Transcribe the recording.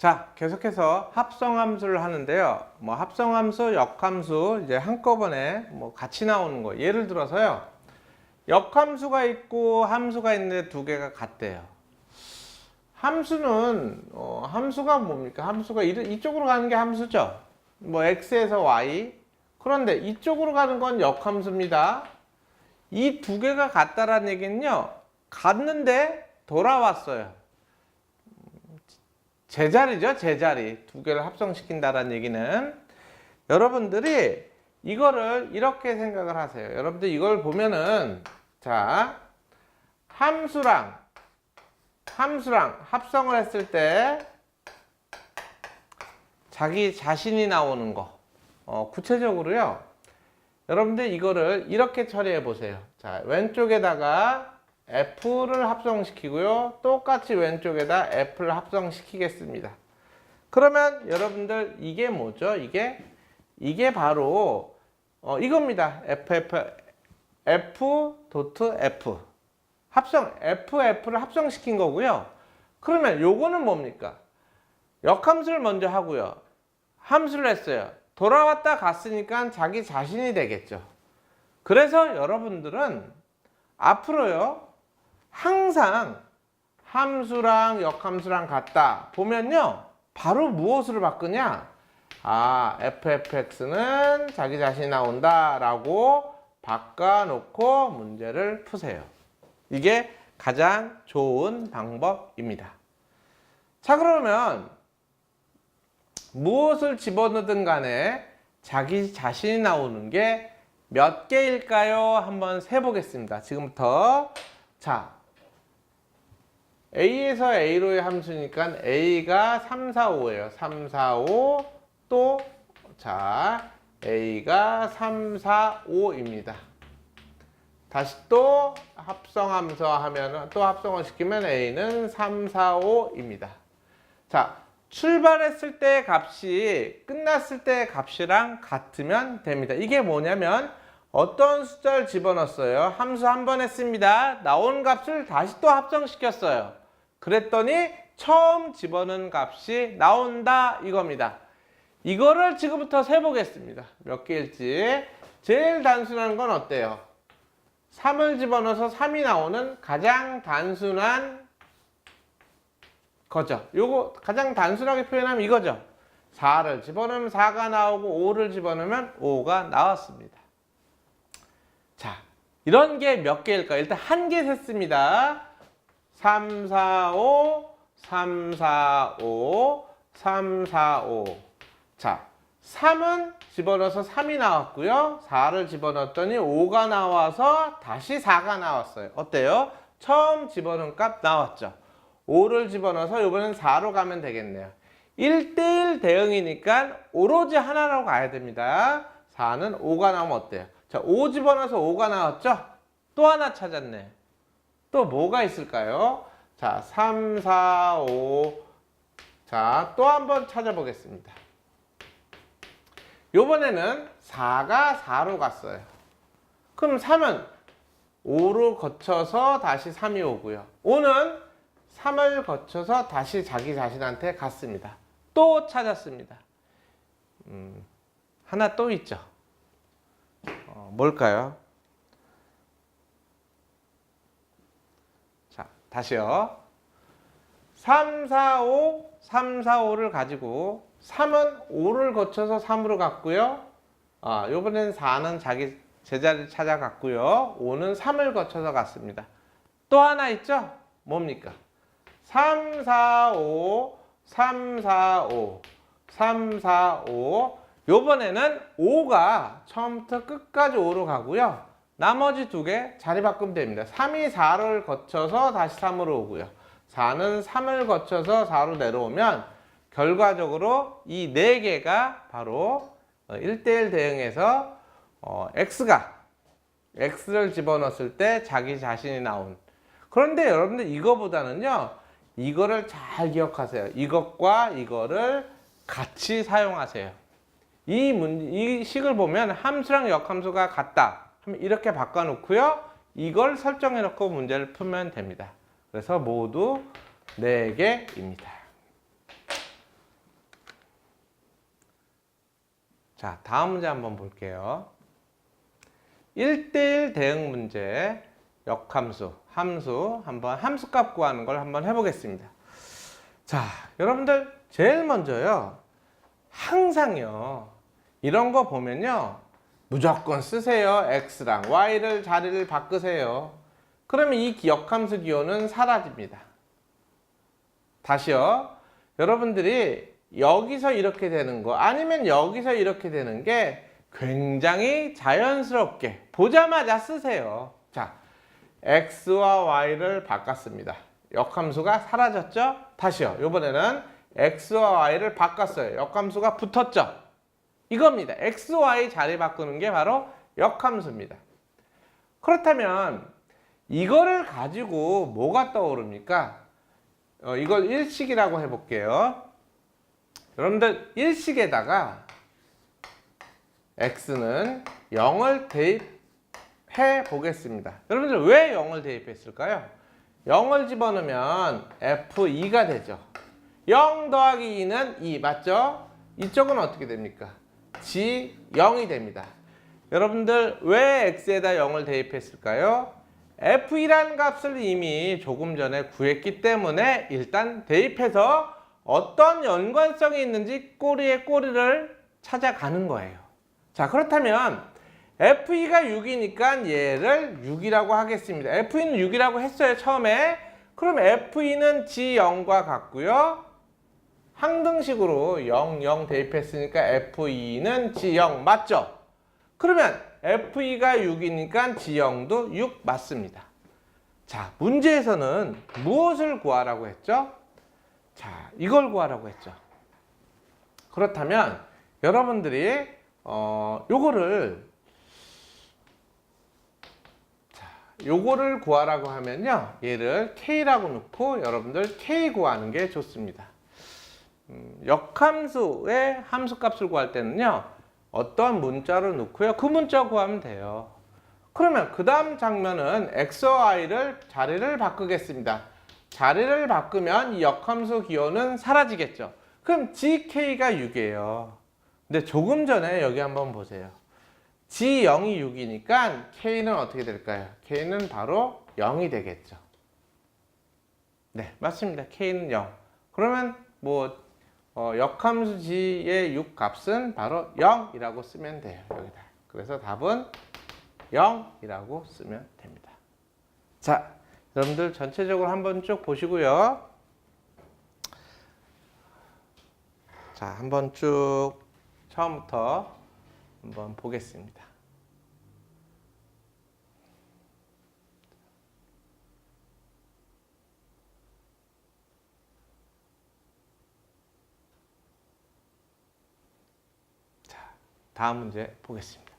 자, 계속해서 합성함수를 하는데요. 뭐 합성함수, 역함수 이제 한꺼번에 뭐 같이 나오는 거. 예를 들어서요. 역함수가 있고 함수가 있는데 두 개가 같대요. 함수는 어, 함수가 뭡니까? 함수가 이, 이쪽으로 가는 게 함수죠. 뭐 x에서 y. 그런데 이쪽으로 가는 건 역함수입니다. 이 두 개가 같다라는 얘기는요. 갔는데 돌아왔어요. 제자리죠, 제자리. 두 개를 합성시킨다라는 얘기는 여러분들이 이거를 이렇게 생각을 하세요. 여러분들 이걸 보면은 자, 함수랑 함수랑 합성을 했을 때 자기 자신이 나오는 거. 어, 구체적으로요. 여러분들 이거를 이렇게 처리해 보세요. 자, 왼쪽에다가 F를 합성시키고요. 똑같이 왼쪽에다 F를 합성시키겠습니다. 그러면 여러분들 이게 뭐죠? 이게 이게 바로 어, 이겁니다. FF F 도트 F 합성 FF를 합성시킨 거고요. 그러면 요거는 뭡니까? 역함수를 먼저 하고요. 함수를 했어요. 돌아왔다 갔으니까 자기 자신이 되겠죠. 그래서 여러분들은 앞으로요. 항상 함수랑 역함수랑 같다 보면요. 바로 무엇으로 바꾸냐? 아, fx는 자기 자신이 나온다 라고 바꿔놓고 문제를 푸세요. 이게 가장 좋은 방법입니다. 자, 그러면 무엇을 집어넣든 간에 자기 자신이 나오는 게 몇 개일까요? 한번 세보겠습니다. 지금부터. 자, A에서 A로의 함수니까 A가 3, 4, 5예요. 3, 4, 5. 또, 자, A가 3, 4, 5입니다. 다시 또 합성함수 하면, 또 합성을 시키면 A는 3, 4, 5입니다. 자, 출발했을 때 값이 끝났을 때 값이랑 같으면 됩니다. 이게 뭐냐면 어떤 숫자를 집어넣었어요. 함수 한 번 했습니다. 나온 값을 다시 또 합성시켰어요. 그랬더니 처음 집어넣은 값이 나온다 이겁니다. 이거를 지금부터 세보겠습니다. 몇 개일지. 제일 단순한 건 어때요? 3을 집어넣어서 3이 나오는 가장 단순한 거죠. 요거 가장 단순하게 표현하면 이거죠. 4를 집어넣으면 4가 나오고 5를 집어넣으면 5가 나왔습니다. 자, 이런 게 몇 개일까요? 일단 한 개 셌습니다. 3, 4, 5, 3, 4, 5, 3, 4, 5. 자, 3은 집어넣어서 3이 나왔고요. 4를 집어넣었더니 5가 나와서 다시 4가 나왔어요. 어때요? 처음 집어넣은 값 나왔죠. 5를 집어넣어서 이번엔 4로 가면 되겠네요. 1대1 대응이니까 오로지 하나로 가야 됩니다. 4는 5가 나오면 어때요? 자, 5 집어넣어서 5가 나왔죠? 또 하나 찾았네. 또 뭐가 있을까요? 자, 3, 4, 5. 자, 또 한번 찾아보겠습니다. 요번에는 4가 4로 갔어요. 그럼 3은 5로 거쳐서 다시 3이 오고요. 5는 3을 거쳐서 다시 자기 자신한테 갔습니다. 또 찾았습니다. 음, 하나 또 있죠. 어, 뭘까요? 자, 다시요. 3, 4, 5, 3, 4, 5를 가지고 3은 5를 거쳐서 3으로 갔고요. 아, 요번엔 4는 자기 제자리를 찾아갔고요. 5는 3을 거쳐서 갔습니다. 또 하나 있죠? 뭡니까? 3, 4, 5, 3, 4, 5, 3, 4, 5. 요번에는 5가 처음부터 끝까지 5로 가고요. 나머지 두 개 자리 바꾸면 됩니다. 3이 4를 거쳐서 다시 3으로 오고요. 4는 3을 거쳐서 4로 내려오면 결과적으로 이 네 개가 바로 1대1 대응해서 어, x가 x를 집어넣었을 때 자기 자신이 나온 그런데 여러분들 이거보다는요 이거를 잘 기억하세요 이것과 이거를 같이 사용하세요 이, 문, 이 식을 보면 함수랑 역함수가 같다 그럼 이렇게 바꿔놓고요. 이걸 설정해놓고 문제를 풀면 됩니다. 그래서 모두 4개입니다. 자, 다음 문제 한번 볼게요. 1대1 대응 문제, 역함수, 함수, 한번 함수값 구하는 걸 한번 해보겠습니다. 자, 여러분들 제일 먼저요. 항상요. 이런 거 보면요. 무조건 쓰세요. x랑 y를 자리를 바꾸세요. 그러면 이 역함수 기호는 사라집니다. 다시요. 여러분들이 여기서 이렇게 되는 거 아니면 여기서 이렇게 되는 게 굉장히 자연스럽게 보자마자 쓰세요. 자, x와 y를 바꿨습니다. 역함수가 사라졌죠? 다시요. 이번에는 x와 y를 바꿨어요. 역함수가 붙었죠? 이겁니다. x, y 자리 바꾸는 게 바로 역함수입니다. 그렇다면 이거를 가지고 뭐가 떠오릅니까? 어, 이걸 일식이라고 해볼게요. 여러분들 일식에다가 x는 0을 대입해 보겠습니다. 여러분들 왜 0을 대입했을까요? 0을 집어넣으면 f2가 되죠. 0 더하기 2는 2 맞죠? 이쪽은 어떻게 됩니까? G 0이 됩니다. 여러분들 왜 x에다 0을 대입했을까요? f2라는 값을 이미 조금 전에 구했기 때문에 일단 대입해서 어떤 연관성이 있는지 꼬리에 꼬리를 찾아가는 거예요. 자, 그렇다면 f2가 6이니까 얘를 6이라고 하겠습니다. f2는 6이라고 했어요, 처음에. 그럼 f2는 g0과 같고요. 항등식으로 0, 0 대입했으니까 f2는 g0 맞죠? 그러면 f2가 6이니까 g0도 6 맞습니다. 자, 문제에서는 무엇을 구하라고 했죠? 자, 이걸 구하라고 했죠. 그렇다면 여러분들이 어, 요거를 자, 요거를 구하라고 하면요. 얘를 k라고 놓고 여러분들 k 구하는 게 좋습니다. 음, 역함수의 함수값을 구할 때는요. 어떤 문자를 놓고요. 그 문자 구하면 돼요. 그러면 그 다음 장면은 x와 y를 자리를 바꾸겠습니다. 자리를 바꾸면 이 역함수 기호는 사라지겠죠. 그럼 gk가 6이에요. 근데 조금 전에 여기 한번 보세요. g0이 6이니까 k는 어떻게 될까요? k는 바로 0이 되겠죠. 네, 맞습니다. k는 0. 그러면 뭐 어, 역함수 g의 6 값은 바로 0이라고 쓰면 돼요. 여기다. 그래서 답은 0이라고 쓰면 됩니다. 자, 여러분들 전체적으로 한번 쭉 보시고요. 자, 한번 쭉 처음부터 한번 보겠습니다. 자, 다음 문제 보겠습니다.